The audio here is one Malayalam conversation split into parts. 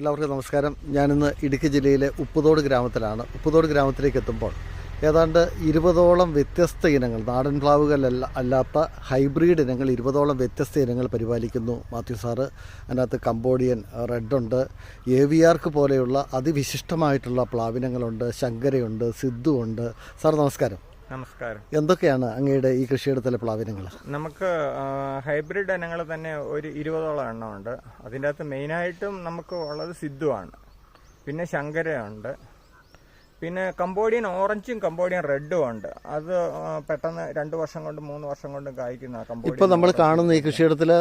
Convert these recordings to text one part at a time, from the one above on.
എല്ലാവർക്കും നമസ്കാരം. ഞാനിന്ന് ഇടുക്കി ജില്ലയിലെ ഉപ്പുതോട് ഗ്രാമത്തിലാണ്. ഉപ്പുതോട് ഗ്രാമത്തിലേക്ക് എത്തുമ്പോൾ ഏതാണ്ട് ഇരുപതോളം വ്യത്യസ്ത ഇനങ്ങൾ നാടൻ പ്ലാവുകളല്ല അല്ലാത്ത ഹൈബ്രിഡ് ഇനങ്ങൾ ഇരുപതോളം വ്യത്യസ്ത ഇനങ്ങൾ പരിപാലിക്കുന്നു. മാത്യു സാറ് അതിനകത്ത് കംബോഡിയൻ റെഡുണ്ട് ആർക്ക് പോലെയുള്ള അതിവിശിഷ്ടമായിട്ടുള്ള പ്ലാവിനങ്ങളുണ്ട് ശങ്കരയുണ്ട് സിദ്ധുണ്ട് സാർ നമസ്കാരം. നമസ്കാരം. എന്തൊക്കെയാണ് അങ്ങയുടെ ഈ കൃഷിയിടത്തിലെ പ്ലാവിനങ്ങൾ? നമുക്ക് ഹൈബ്രിഡ് ഇനങ്ങൾ തന്നെ ഒരു ഇരുപതോളം എണ്ണമുണ്ട്. അതിന്റെ അകത്ത് മെയിനായിട്ടും നമുക്ക് ഉള്ളത് സിദ്ധുവാണ്. പിന്നെ ശങ്കരയുണ്ട്. പിന്നെ കമ്പോഡിയൻ ഓറഞ്ചും കമ്പോഡിയൻ റെഡും ഉണ്ട്. അത് പെട്ടെന്ന് രണ്ട് വർഷം കൊണ്ട് മൂന്ന് വർഷം കൊണ്ട് കായ്ക്കുന്ന ഇപ്പോൾ കംബോഡിയൻ നമ്മൾ കാണുന്ന ഈ കൃഷിയിടത്തിൽ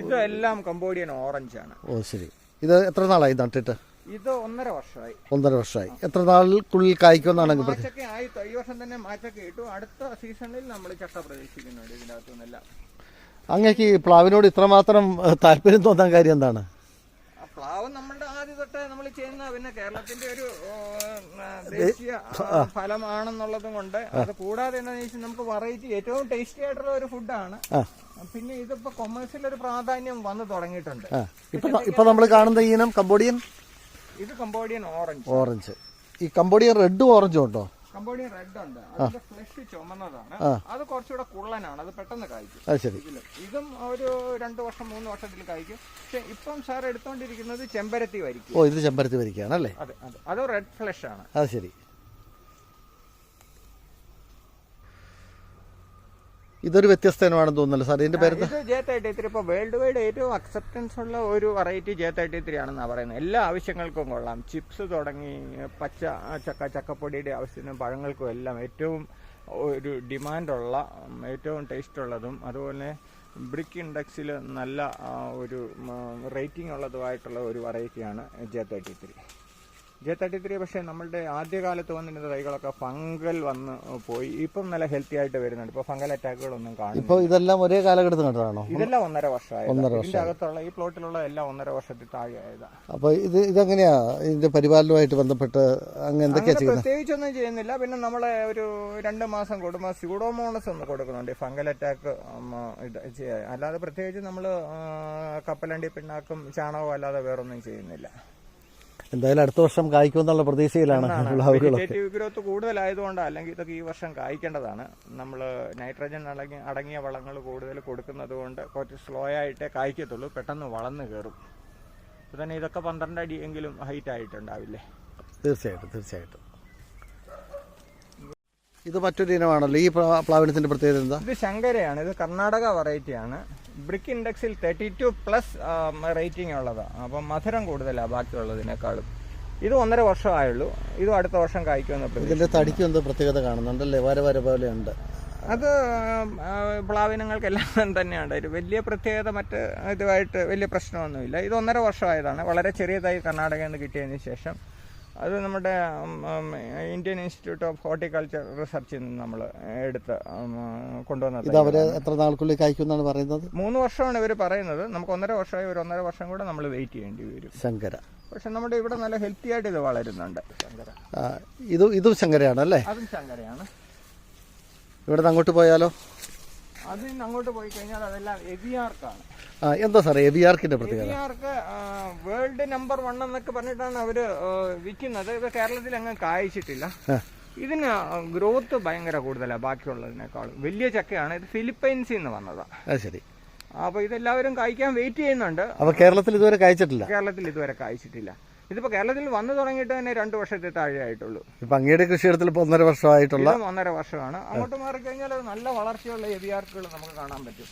ഇതെല്ലാം കംബോഡിയൻ ഓറഞ്ചാണ്. ഓ ശരി. ഇത് എത്ര നാളായി നട്ടിട്ട്? ഇത് ഒന്നര വർഷമായി. ഒന്നര വർഷമായി. എത്ര നാളിൽക്കുള്ളിൽ കായ്ക്കുമെന്നാണ് അങ്ങ് ആയി. ഈ വർഷം തന്നെ മാറ്റൊക്കെ ഇട്ടു. അടുത്ത സീസണിൽ നമ്മൾ ചക്ക പ്രതീക്ഷിക്കുന്നുണ്ട് ഇതിനകത്തു നിന്നെല്ലാം. അങ്ങേക്ക് ഈ പ്ലാവിനോട് ഇത്രമാത്രം താല്പര്യം തോന്നാൻ കാര്യം എന്താണ്? ആ പ്ലാവ് നമ്മളുടെ ആദ്യ തൊട്ടേ നമ്മൾ ചെയ്യുന്ന പിന്നെ കേരളത്തിന്റെ ഒരു ഓ, ആ, ദേശീയ ആ, ഫലമാണെന്നുള്ളതും കൊണ്ട് അത് കൂടാതെ എന്താണെന്ന് വെച്ചാൽ നമുക്ക് വെറൈറ്റി ഏറ്റവും ടേസ്റ്റി ആയിട്ടുള്ള ഒരു ഫുഡാണ് ആ. പിന്നെ ഇതിപ്പോ കൊമേഴ്സിൽ ഒരു പ്രാധാന്യം വന്നു തുടങ്ങിയിട്ടുണ്ട്. ആ. ഇപ്പൊ ഇപ്പൊ നമ്മൾ കാണുന്ന ഈ ഇനം കംബോഡിയൻ? ഇത് കംബോഡിയൻ ഓറഞ്ച് ഓറഞ്ച് ഈ കംബോഡിയൻ റെഡും ഓറഞ്ചും ഉണ്ടോ? കംബോഡിയൻ റെഡ് ഉണ്ട്. അതിന്റെ ഫ്ലഷ് ചുമന്നതാണ്. അത് കുറച്ചുകൂടെ കുള്ളനാണ്. അത് പെട്ടെന്ന് കായ്ക്കും. അത് ശരി. ഇതും ഒരു രണ്ട് വർഷം മൂന്ന് വർഷത്തിൽ കായ്ക്കും. പക്ഷെ ഇപ്പം സാർ എടുത്തോണ്ടിരിക്കുന്നത് ചെമ്പരത്തി വരിക്കും. ഓ ഇത് ചെമ്പരത്തി വരിക്കാണല്ലേ അല്ലേ? അതെ അതെ. അത് റെഡ് ഫ്ലഷ് ആണ്. അത് ശരി. ഇതൊരു വ്യത്യസ്ത ഇനമാണെന്ന് തോന്നുന്നല്ലോ സാർ ഇതിന്റെ പേര് ഇത് ജെ തേർട്ടി ത്രീ. ഇപ്പോൾ വേൾഡ് വൈഡ് ഏറ്റവും അക്സെപ്റ്റൻസ് ഉള്ള ഒരു വെറൈറ്റി ജെ തേർട്ടി ത്രീ ആണെന്നാണ് പറയുന്നത്. എല്ലാ ആവശ്യങ്ങൾക്കും കൊള്ളാം. ചിപ്സ് തുടങ്ങി പച്ച ചക്ക ചക്കപ്പൊടിയുടെ ആവശ്യത്തിനും പഴങ്ങൾക്കും എല്ലാം ഏറ്റവും ഒരു ഡിമാൻഡുള്ള ഏറ്റവും ടേസ്റ്റ് ഉള്ളതും അതുപോലെ ബ്രിക്ക് ഇൻഡെക്സിൽ നല്ല ഒരു റേറ്റിംഗ് ഉള്ളതുമായിട്ടുള്ള ഒരു വെറൈറ്റിയാണ് J thirty three. J thirty three പക്ഷേ നമ്മളുടെ ആദ്യകാലത്ത് വന്നിരുന്ന തൈകളൊക്കെ ഫംഗൽ വന്ന് പോയി. ഇപ്പം നല്ല ഹെൽത്തി ആയിട്ട് വരുന്നുണ്ട്. ഇപ്പൊ ഫംഗൽ അറ്റാക്കുകളൊന്നും കാണുന്നില്ല. ഇപ്പൊ ഇതെല്ലാം ഒരേ കാലഘട്ടത്തിൽ കണ്ടതാണോ? ഇതെല്ലാം ഒന്നര വർഷമായി ഒന്നര ഇതിന്റെ അകത്തുള്ള ഈ പ്ലോട്ടിലുള്ള എല്ലാം ഒന്നര വർഷത്തിൽ താഴെയായതാ. അപ്പൊ ഇത് ഇതെങ്ങനെയാ? ഇതിന്റെ പരിപാലനമായിട്ട് ബന്ധപ്പെട്ട് അങ്ങ് എന്തൊക്കെയാ അങ്ങനെ ചെയ്യുന്നത്? പ്രത്യേകിച്ചൊന്നും ചെയ്യുന്നില്ല. പിന്നെ നമ്മളെ ഒരു രണ്ട് മാസം കൂടുമ്പോൾ സ്യൂഡോമോണസ് ഒന്ന് കൊടുക്കുന്നുണ്ട്. ഫംഗൽ അറ്റാക്ക് ഇത് അല്ലാതെ പ്രത്യേകിച്ച് നമ്മൾ കപ്പലണ്ടി പിണ്ണാക്കും ചാണകവും അല്ലാതെ വേറൊന്നും ചെയ്യുന്നില്ല. എന്തായാലും അടുത്ത വർഷം കായ്ക്കും എന്നുള്ള പ്രതീക്ഷയിലാണ് ഗ്രോത്ത് കൂടുതലായതുകൊണ്ട് അല്ലെങ്കിൽ ഇതൊക്കെ ഈ വർഷം കായ്ക്കേണ്ടതാണ്. നമ്മൾ നൈട്രജൻ അടങ്ങിയ അടങ്ങിയ വളങ്ങൾ കൂടുതൽ കൊടുക്കുന്നത് കൊണ്ട് കുറച്ച് സ്ലോ ആയിട്ടേ കായ്ക്കത്തുള്ളൂ. പെട്ടെന്ന് വളർന്നു കയറും ഇപ്പൊ തന്നെ ഇതൊക്കെ പന്ത്രണ്ട് അടിയെങ്കിലും ഹൈറ്റ് ആയിട്ടുണ്ടാവില്ലേ? തീർച്ചയായിട്ടും തീർച്ചയായിട്ടും. ഇത് മറ്റൊരു ഇനമാണല്ലോ. ഈ പ്ലാ- പ്ലാവിനത്തിന്റെ പ്രത്യേകത എന്താ? ഇത് ശങ്കരയാണ്. ഇത് കർണാടക വെറൈറ്റി ആണ്. ബ്രിക്ക് ഇൻഡെക്സിൽ തേർട്ടി ടു പ്ലസ് റേറ്റിംഗ് ഉള്ളതാണ് അപ്പം മധുരം കൂടുതലാണ് ബാക്കിയുള്ളതിനേക്കാളും. ഇത് ഒന്നര വർഷമായുള്ളൂ. ഇതും അടുത്ത വർഷം കായ്ക്കുമെന്ന് ഇതിന്റെ തടിക്ക് എന്തോ പ്രത്യേകത കാണുന്നുണ്ടല്ലേ? വര വര പോലെ ഉണ്ട്. അത് പ്ലാവിനങ്ങൾക്കെല്ലാം തന്നെയാണ് ഒരു വലിയ പ്രത്യേകത മറ്റ് ഇതുമായിട്ട് വലിയ പ്രശ്നമൊന്നുമില്ല. ഇത് ഒന്നര വർഷമായതാണ്. വളരെ ചെറിയതായി കർണാടകയിൽ നിന്ന് കിട്ടിയതിന് ശേഷം. അത് നമ്മുടെ ഇന്ത്യൻ ഇൻസ്റ്റിറ്റ്യൂട്ട് ഓഫ് ഹോർട്ടിക്കൾച്ചർ റിസർച്ചിൽ നിന്ന് നമ്മൾ എടുത്ത് കൊണ്ടുവന്നത് അവർ എത്ര നാൾക്കുള്ളിൽ കായ്ക്കും എന്നാണ് പറയുന്നത്? മൂന്ന് വർഷമാണ് ഇവർ പറയുന്നത്. നമുക്ക് ഒന്നര വർഷമായി ഒരു ഒന്നര വർഷം കൂടെ നമ്മൾ വെയിറ്റ് ചെയ്യേണ്ടി വരും. ശങ്കര. പക്ഷെ നമ്മുടെ ഇവിടെ നല്ല ഹെൽത്തി ആയിട്ട് ഇത് വളരുന്നുണ്ട്. ഇതും ഇതും ശങ്കരയാണ് അല്ലേ അതും ശങ്കരയാണ്. ഇവിടെ അങ്ങോട്ട് പോയാലോ? അതിൽ നിന്ന് അങ്ങോട്ട് പോയി കഴിഞ്ഞാൽ അതെല്ലാം എവിയാർക്കാണ് എന്താ സാറേ എവിയാർക്കിന്റെ പ്രത്യേകത? എവിയാർക്ക് വേൾഡ് നമ്പർ വൺ എന്നൊക്കെ പറഞ്ഞിട്ടാണ് അവർ വിൽക്കുന്നത്. ഇത് കേരളത്തിൽ അങ്ങ് കായ്ച്ചിട്ടില്ല. ഇതിന് ഗ്രോത്ത് ഭയങ്കര കൂടുതലാണ് ബാക്കിയുള്ളതിനേക്കാളും. വലിയ ചക്കയാണ്. ഇത് ഫിലിപ്പൈൻസിൽ നിന്ന് വന്നതാ. ശരി. അപ്പൊ ഇതെല്ലാവരും കായ്ക്കാൻ വെയിറ്റ് ചെയ്യുന്നുണ്ട്. അപ്പൊ കേരളത്തിൽ ഇതുവരെ കായ്ച്ചിട്ടില്ല? കേരളത്തിൽ ഇതുവരെ കായ്ച്ചിട്ടില്ല. ഇതിപ്പോ കേരളത്തിൽ വന്നു തുടങ്ങിയിട്ട് തന്നെ രണ്ടു വർഷത്തെ താഴെ ആയിട്ടുള്ളൂ. ഇപ്പൊ അങ്ങയുടെ കൃഷിയിടത്തിൽ ഒന്നര വർഷമായിട്ടുള്ള ഒന്നര വർഷമാണ്. അങ്ങോട്ട് മാറിക്കഴിഞ്ഞാൽ അത് നല്ല വളർച്ചയുള്ള എവിയാർക്കുകൾ നമുക്ക് കാണാൻ പറ്റും.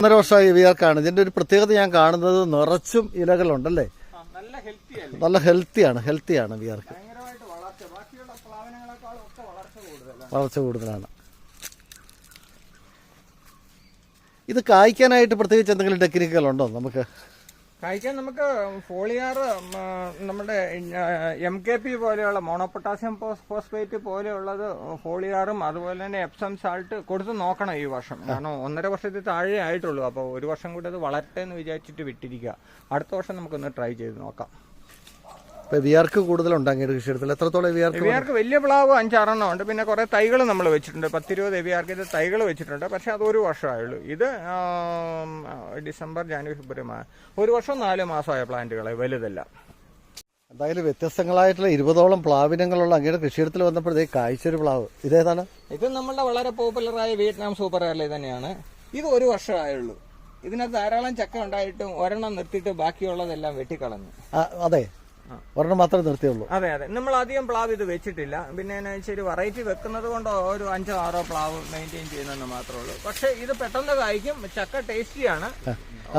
ഒന്നര വർഷമായി എവിയാർക്കാണ് ഇതിന്റെ ഒരു പ്രത്യേകത ഞാൻ കാണുന്നത് നിറച്ചും ഇലകളുണ്ടല്ലേ? നല്ല ഹെൽത്തി നല്ല ഹെൽത്തിയാണ് ഹെൽത്തിയാണ് കൂടുതലാണ്. വളർച്ച കൂടുതലാണ്. ഇത് കായ്ക്കാനായിട്ട് പ്രത്യേകിച്ച് എന്തെങ്കിലും ടെക്നിക്കുകളുണ്ടോ നമുക്ക്? കഴിക്കാൻ നമുക്ക് ഫോളിയാർ നമ്മുടെ എം കെ പി പോലെയുള്ള മോണോപൊട്ടാസ്യം ഫോസ്ഫേറ്റ് പോലെയുള്ളത് ഫോളിയാറും അതുപോലെ തന്നെ എപ്സം സാൾട്ട് കൊടുത്ത് നോക്കണം ഈ വർഷം. കാരണം ഒന്നര വർഷത്തിൽ താഴെ ആയിട്ടുള്ളൂ. അപ്പോൾ ഒരു വർഷം കൂടി അത് വളരട്ടെ എന്ന് വിചാരിച്ചിട്ട് വിട്ടിരിക്കുക. അടുത്ത വർഷം നമുക്കൊന്ന് ട്രൈ ചെയ്ത് നോക്കാം. ഇപ്പൊ വി ആർക്ക് കൂടുതലുണ്ട് അങ്ങയുടെ കൃഷിയിടത്തിൽ എത്രത്തോളം വിയർക്ക് വിയർക്ക് വലിയ പ്ലാവ് അഞ്ചാറെണ്ണം ഉണ്ട്. പിന്നെ കുറെ തൈകൾ നമ്മൾ വെച്ചിട്ടുണ്ട്. പത്തിരുപത് എവിയാർക്കിന്റെ തൈകൾ വെച്ചിട്ടുണ്ട്. പക്ഷെ അത് ഒരു വർഷമായുള്ളൂ. ഇത് ഡിസംബർ ജാനുവരി ഫെബ്രുവരി മാസം ഒരു വർഷം നാല് മാസമായ പ്ലാന്റുകളെ വലുതെല്ലാം. എന്തായാലും വ്യത്യസ്തങ്ങളായിട്ടുള്ള ഇരുപതോളം പ്ലാവിനങ്ങളുള്ള അങ്ങയുടെ കൃഷിയിടത്തിൽ വന്നപ്പോഴത്തേ കാഴ്ചയൊരു പ്ലാവ്. ഇതേതാണ്? ഇത് നമ്മളുടെ വളരെ പോപ്പുലറായ വിയറ്റ്നാം സൂപ്പർ അല്ലേ തന്നെയാണ് ഇത് ഒരു വർഷമായുള്ളൂ. ഇതിനകത്ത് ധാരാളം ചക്ക ഉണ്ടായിട്ടും ഒരെണ്ണം നിർത്തിയിട്ട് ബാക്കിയുള്ളതെല്ലാം വെട്ടിക്കളഞ്ഞു. അതെ. ഒരെണ്ണം മാത്രമേ നിർത്തിയുള്ളൂ. അതെ അതെ. നമ്മൾ അധികം പ്ലാവ് ഇത് വെച്ചിട്ടില്ല. പിന്നെ ശരി വെറൈറ്റി വെക്കുന്നത് കൊണ്ട് ഒരു അഞ്ചോ ആറോ പ്ലാവ് മെയിന്റെയിൻ ചെയ്യുന്നെന്ന് മാത്രമേ ഉള്ളൂ. പക്ഷെ ഇത് പെട്ടെന്ന് കായ്ക്കും ചക്ക ടേസ്റ്റിയാണ്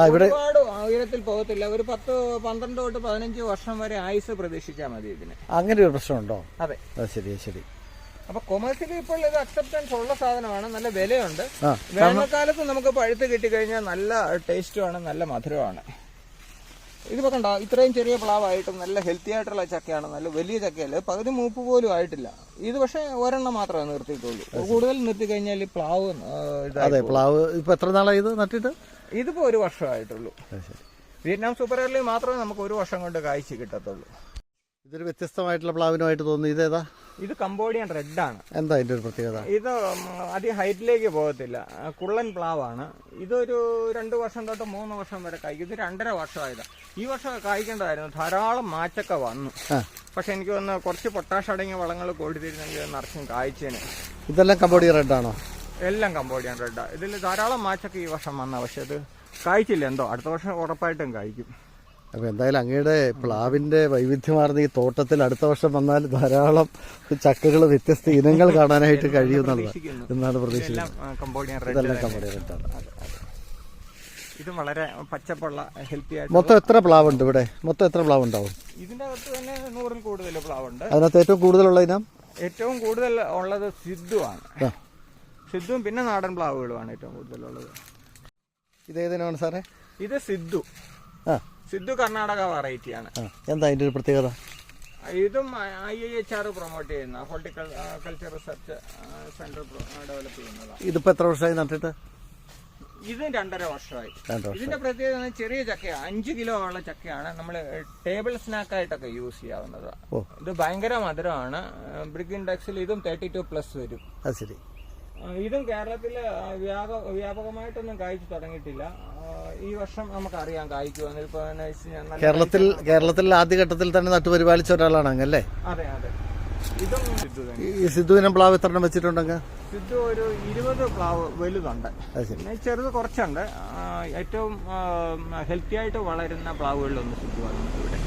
ഒരുപാട് ഉയരത്തിൽ പോകത്തില്ല. ഒരു പത്ത് പന്ത്രണ്ട് തൊട്ട് പതിനഞ്ച് വർഷം വരെ ആയുസ് പ്രതീക്ഷിച്ചാൽ മതി ഇതിന്. അങ്ങനെ ഒരു പ്രശ്നമുണ്ടോ? അതെ. ശരി ശരി. അപ്പൊ കൊമേഴ്സ്യലി ഇപ്പോൾ ഇത് അക്സെപ്റ്റൻസ് ഉള്ള സാധനമാണ്. നല്ല വിലയുണ്ട്. വേനൽക്കാലത്ത് നമുക്ക് പഴുത്ത് കിട്ടിക്കഴിഞ്ഞാൽ നല്ല ടേസ്റ്റുമാണ് നല്ല മധുരമാണ് ഇതിപ്പോ കണ്ടോ? ഇത്രയും ചെറിയ പ്ലാവായിട്ടും നല്ല ഹെൽത്തി ആയിട്ടുള്ള ചക്കയാണ്. നല്ല വലിയ ചക്കയല്ല. ഇത് പകുതി മൂപ്പ് പോലും ആയിട്ടില്ല. ഇത് പക്ഷേ ഒരെണ്ണം മാത്രമേ നിർത്തിയിട്ടുള്ളൂ. കൂടുതൽ നിർത്തി കഴിഞ്ഞാൽ പ്ലാവ് അതെ പ്ലാവ് ഇപ്പൊ എത്ര നാളായി ഇത് നട്ടിട്ട്? ഇതിപ്പോ ഒരു വർഷമായിട്ടുള്ളൂ. വിയറ്റ്നാം സൂപ്പർ എയർലി മാത്രമേ നമുക്ക് ഒരു വർഷം കൊണ്ട് കായ്ച്ച് കിട്ടത്തുള്ളൂ. ഇതൊരു വ്യത്യസ്തമായിട്ടുള്ള പ്ലാവിനുമായിട്ട് തോന്നുന്നു. ഇതേതാ? ഇത് കംബോഡിയൻ റെഡ് ആണ്. എന്താ ഇതിന്റെ ഒരു പ്രത്യേകത? ഇത് അധികം ഹൈറ്റിലേക്ക് പോകത്തില്ല. കുള്ളൻ പ്ലാവാണ്. ഇതൊരു രണ്ട് വർഷം തൊട്ട് മൂന്ന് വർഷം വരെ കായ്ക്കും. ഇത് രണ്ടര വർഷമായതാ. ഈ വർഷം കായ്ക്കേണ്ടതായിരുന്നു. ധാരാളം മാച്ചൊക്കെ വന്നു. പക്ഷെ എനിക്ക് വന്ന് കുറച്ച് പൊട്ടാഷ് അടങ്ങിയ വളങ്ങൾ കൊടുത്തിരുന്നെങ്കിൽ നിറച്ചും കായ്ച്ചേന്. ഇതെല്ലാം കംബോഡിയൻ റെഡ് ആണോ? എല്ലാം കമ്പോഡിയൻ ആണ് ഇതിൽ ധാരാളം മാച്ചൊക്കെ ഈ വർഷം വന്ന. പക്ഷെ അത് കായ്ച്ചില്ല എന്തോ. അടുത്ത വർഷം ഉറപ്പായിട്ടും കായ്ക്കും. അപ്പൊ എന്തായാലും അങ്ങയുടെ പ്ലാവിന്റെ വൈവിധ്യമാർന്ന ഈ തോട്ടത്തിൽ അടുത്ത വർഷം വന്നാൽ ധാരാളം ചക്കകൾ വ്യത്യസ്ത ഇനങ്ങൾ കാണാനായിട്ട് കഴിയുന്നുള്ളത്. എന്നാണ് പ്രതീക്ഷിക്കുന്നത്. കമ്പോഡിയൻ ഇതെല്ലാം ഇതും വളരെ പച്ചപ്പുള്ള ഹെൽത്തി ആയിട്ട് മൊത്തം എത്ര പ്ലാവ് ഉണ്ട് ഇവിടെ? മൊത്തം എത്ര പ്ലാവ് ഉണ്ടാവും ഇതിന്റെ അകത്ത് തന്നെ നൂറിൽ കൂടുതൽ പ്ലാവുണ്ട്. അതിനകത്ത് ഏറ്റവും കൂടുതലുള്ള ഇനം? ഏറ്റവും കൂടുതൽ ഉള്ളത് സിദ്ധുവാണ്. ആണ് സിദ്ധുവും പിന്നെ നാടൻ പ്ലാവുകളുമാണ് ഏറ്റവും കൂടുതലുള്ളത്. ഇതേതിനാണ് സാറേ? ഇത് സിദ്ധു. ആ. സിദ്ധു കർണാടക വെറൈറ്റി ആണ്. എന്താ അതിന്റെ ഒരു പ്രത്യേകത? ഇതും I I H R promote ചെയ്യുന്ന ഹോർട്ടിക്കൾച്ചർ റിസർച്ച് സെന്റർ ഡെവലപ്പ് ചെയ്യുന്നതാണ് ഇതിപ്പോ എത്ര വർഷമായി നട്ടിട്ട്? ഇതും രണ്ടര വർഷമായി. ഇതിന്റെ പ്രത്യേകത ചെറിയ ചക്കയാണ് അഞ്ച് കിലോ ഉള്ള ചക്കയാണ് നമ്മൾ ടേബിൾ സ്നാക്ക് ആയിട്ടൊക്കെ യൂസ് ചെയ്യാവുന്നത്. ഇത് ഭയങ്കര മധുരമാണ്. ബ്രിഗ് ഇൻഡെക്സിൽ ഇതും തേർട്ടി ടു പ്ലസ് വരും ശരി. ഇതും കേരളത്തിൽ വ്യാപകമായിട്ടൊന്നും കായ്ച്ചു തുടങ്ങിയിട്ടില്ല. ഈ വർഷം നമുക്കറിയാം കായ്ക്കുമെന്ന് ഇപ്പൊ കേരളത്തിൽ കേരളത്തിൽ ആദ്യഘട്ടത്തിൽ തന്നെ നട്ടുപരിപാലിച്ച ഒരാളാണ് അങ്ങല്ലേ അതെ അതെ. ഇതും സിദ്ധു തന്നെ. ഈ സിദ്ധുവിനെ പ്ലാവ് എത്ര എണ്ണം വെച്ചിട്ടുണ്ടെങ്കിൽ സിദ്ധു ഒരു ഇരുപത് പ്ലാവ് വലുതുണ്ട്. അത് ശരി. പിന്നെ ചെറുത് കുറച്ചുണ്ട്. ആ, ഏറ്റവും ഹെൽത്തി ആയിട്ട് വളരുന്ന പ്ലാവുകളിലൊന്ന് സിദ്ധുവാണ് ഇവിടെ.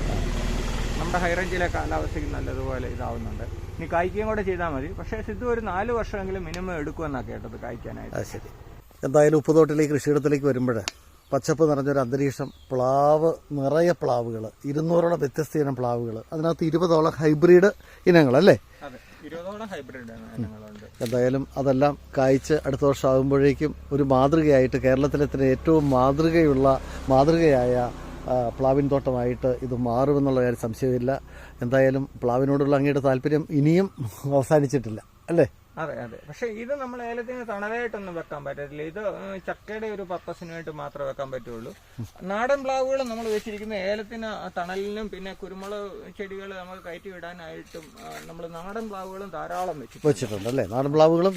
നമ്മുടെ ഹൈറേഞ്ചിലെ കാലാവസ്ഥയ്ക്ക് നല്ലതുപോലെ ഇതാവുന്നുണ്ട്. ഇനി കായ്ക്കുകയും കൂടെ ചെയ്താൽ മതി. പക്ഷേ സിദ്ധു ഒരു നാല് വർഷമെങ്കിലും മിനിമം എടുക്കുമെന്നാണ് കേട്ടത് കായ്ക്കാനായിട്ട്. അത് ശരി. എന്തായാലും ഉപ്പുതോട്ടിലേക്ക് കൃഷിയിടത്തിലേക്ക് വരുമ്പോൾ പച്ചപ്പ് നിറഞ്ഞൊരു അന്തരീക്ഷം പ്ലാവ് നിറയെ പ്ലാവുകൾ ഇരുന്നൂറോളം വ്യത്യസ്ത ഇനം പ്ലാവുകൾ അതിനകത്ത് ഇരുപതോളം ഹൈബ്രിഡ് ഇനങ്ങളല്ലേ? എന്തായാലും അതെല്ലാം കായ്ച്ച് അടുത്ത വർഷം ആകുമ്പോഴേക്കും ഒരു മാതൃകയായിട്ട് കേരളത്തിലെ തന്നെ ഏറ്റവും മാതൃകയുള്ള മാതൃകയായ പ്ലാവിൻ തോട്ടമായിട്ട് ഇത് മാറുമെന്നുള്ള കാര്യം സംശയമില്ല. എന്തായാലും പ്ലാവിനോടുള്ള അങ്ങയുടെ താല്പര്യം ഇനിയും അവസാനിച്ചിട്ടില്ല. അല്ലേ? അതെ അതെ. പക്ഷെ ഇത് നമ്മൾ ഏലത്തിന് തണലായിട്ടൊന്നും വെക്കാൻ പറ്റത്തില്ല. ഇത് ചക്കയുടെ ഒരു പർപ്പസിനായിട്ട് മാത്രമേ വെക്കാൻ പറ്റുള്ളൂ. നാടൻ പ്ലാവുകൾ നമ്മൾ വെച്ചിരിക്കുന്ന ഏലത്തിന് തണലിനും പിന്നെ കുരുമുളക് ചെടികൾ നമുക്ക് കയറ്റി വിടാനായിട്ടും നമ്മൾ നാടൻ പ്ലാവുകളും ധാരാളം വെച്ചിട്ടുണ്ട്. വെച്ചിട്ടുണ്ട് അല്ലേ? നാടൻ പ്ലാവുകളും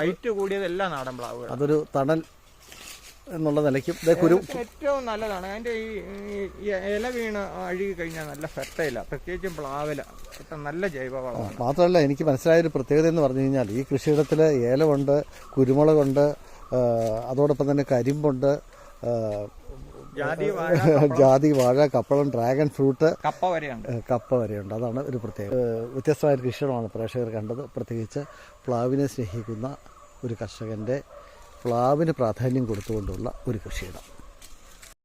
ഹൈറ്റ് കൂടിയതെല്ലാം നാടൻ പ്ലാവുകൾ അതൊരു തണൽ എന്നുള്ള നിലയ്ക്കും. കുരു ഏറ്റവും നല്ലതാണ്. അതിന്റെ ഈ ഇല വീണ് അഴുകി കഴിഞ്ഞാൽ നല്ല ഫെർട്ടൈല പ്രത്യേകിച്ചും പ്ലാവില. നല്ല ജൈവവളമാണ് മാത്രമല്ല എനിക്ക് മനസ്സിലായ ഒരു പ്രത്യേകത എന്ന് പറഞ്ഞു കഴിഞ്ഞാൽ ഈ കൃഷിയിടത്തിൽ ഏലമുണ്ട് കുരുമുളകുണ്ട് അതോടൊപ്പം തന്നെ കരിമ്പുണ്ട് ജാതി വാഴ കപ്പളം. ഡ്രാഗൺ ഫ്രൂട്ട് കപ്പ വരെയുണ്ട്. കപ്പ വരെയുണ്ട്. അതാണ് ഒരു പ്രത്യേകത. വ്യത്യസ്തമായ കൃഷികളാണ് കൃഷിയിടമാണ് പ്രേക്ഷകർ കണ്ടത്. പ്രത്യേകിച്ച് പ്ലാവിനെ സ്നേഹിക്കുന്ന ഒരു കർഷകന്റെ പ്ലാവിന് പ്രാധാന്യം കൊടുത്തുകൊണ്ടുള്ള ഒരു കൃഷിയിടം.